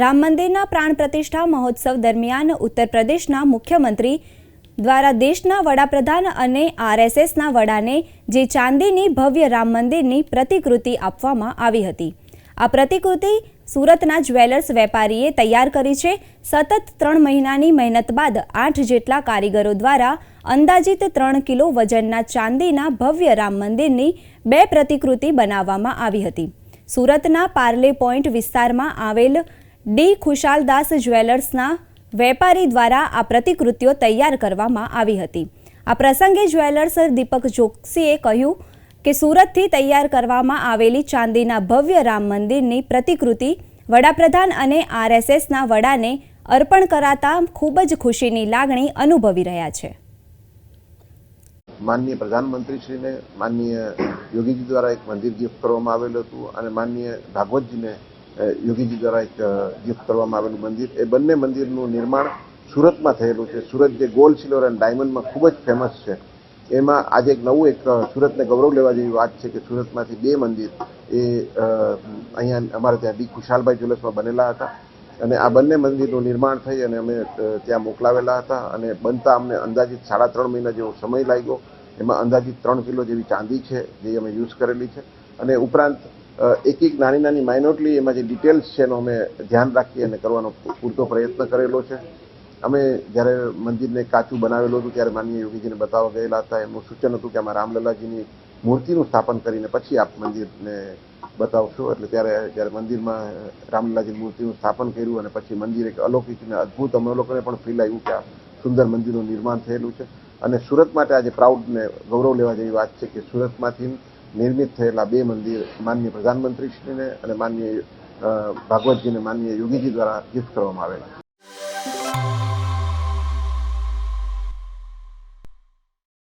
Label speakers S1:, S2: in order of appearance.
S1: રામ મંદિરના પ્રાણ પ્રતિષ્ઠા મહોત્સવ દરમિયાન ઉત્તર પ્રદેશના મુખ્યમંત્રી દ્વારા દેશના વડાપ્રધાન અને આરએસએસના વડાને જે ચાંદીની ભવ્ય રામ મંદિરની પ્રતિકૃતિ આપવામાં આવી હતી. આ પ્રતિકૃતિ સુરતના જ્વેલર્સ વેપારીએ તૈયાર કરી છે. સતત ત્રણ મહિનાની મહેનત બાદ આઠ જેટલા કારીગરો દ્વારા અંદાજિત ત્રણ કિલો વજનના ચાંદીના ભવ્ય રામ મંદિરની બે પ્રતિકૃતિ બનાવવામાં આવી હતી. સુરતના પાર્લે પોઈન્ટ વિસ્તારમાં આવેલ ડી ખુશાલદાસ જ્વેલર્સના વેપારી દ્વારા આ પ્રતિકૃતિઓ તૈયાર કરવામાં આવી હતી. આ પ્રસંગે જ્વેલર્સ દીપક જોશીએ કહ્યું કે સુરતથી તૈયાર કરવામાં આવેલી ચાંદીના ભવ્ય રામ મંદિરની પ્રતિકૃતિ વડાપ્રધાન અને આરએસએસના વડાને અર્પણ કરાતા ખૂબ જ ખુશીની લાગણી અનુભવી રહ્યા છે.
S2: માનનીય પ્રધાનમંત્રીશ્રીને, માનનીય યોગીજી દ્વારા એક મંદિર ગિફ્ટ કરવામાં આવેલું હતું અને માનનીય ભાગવતજીને યોગીજી દ્વારા એક ગિફ્ટ કરવામાં આવેલું મંદિર. એ બંને મંદિરનું નિર્માણ સુરતમાં થયેલું છે. સુરત જે ગોલ્ડ, સિલ્વર અને ડાયમંડમાં ખૂબ જ ફેમસ છે. એમાં આજે એક નવું એક સુરતને ગૌરવ લેવા જેવી વાત છે કે સુરતમાંથી બે મંદિર એ અહીંયા અમારે ત્યાં ડી ખુશાલભાઈ જ્વેલર્સમાં બનેલા હતા. અને આ બંને મંદિરનું નિર્માણ થઈ અને અમે ત્યાં મોકલાવેલા હતા અને બનતા અમને અંદાજિત સાડા ત્રણ મહિના જેવો સમય લાગ્યો. એમાં અંદાજિત ત્રણ કિલો જેવી ચાંદી છે, જે અમે યુઝ કરેલી છે. અને ઉપરાંત એક એક નાની નાની માઇનોટલી એમાં જે ડિટેલ્સ છે એનો અમે ધ્યાન રાખી અને કરવાનો પૂરતો પ્રયત્ન કરેલો છે. અમે જ્યારે મંદિરને કાચું બનાવેલું હતું ત્યારે માનીય યોગીજીને બતાવવા ગયેલા હતા. એમનું સૂચન હતું કે આમાં રામલલાજીની મૂર્તિનું સ્થાપન કરીને પછી આપ મંદિરને બતાવશો. એટલે ત્યારે, જ્યારે મંદિરમાં રામલલાજીની મૂર્તિનું સ્થાપન કર્યું અને પછી મંદિર એક અલૌકિક અને અદ્ભુત, અમે લોકોને પણ ફીલ આવ્યું કે આ સુંદર મંદિરનું નિર્માણ થયેલું છે. અને સુરત માટે આજે પ્રાઉડ ને ગૌરવ લેવા જેવી વાત છે કે સુરતમાંથી નિર્મિત થયેલા બે મંદિર માનનીય પ્રધાનમંત્રીશ્રીને અને માનનીય ભાગવતજીને માનનીય યોગીજી દ્વારા ગિફ્ટ કરવામાં આવેલા.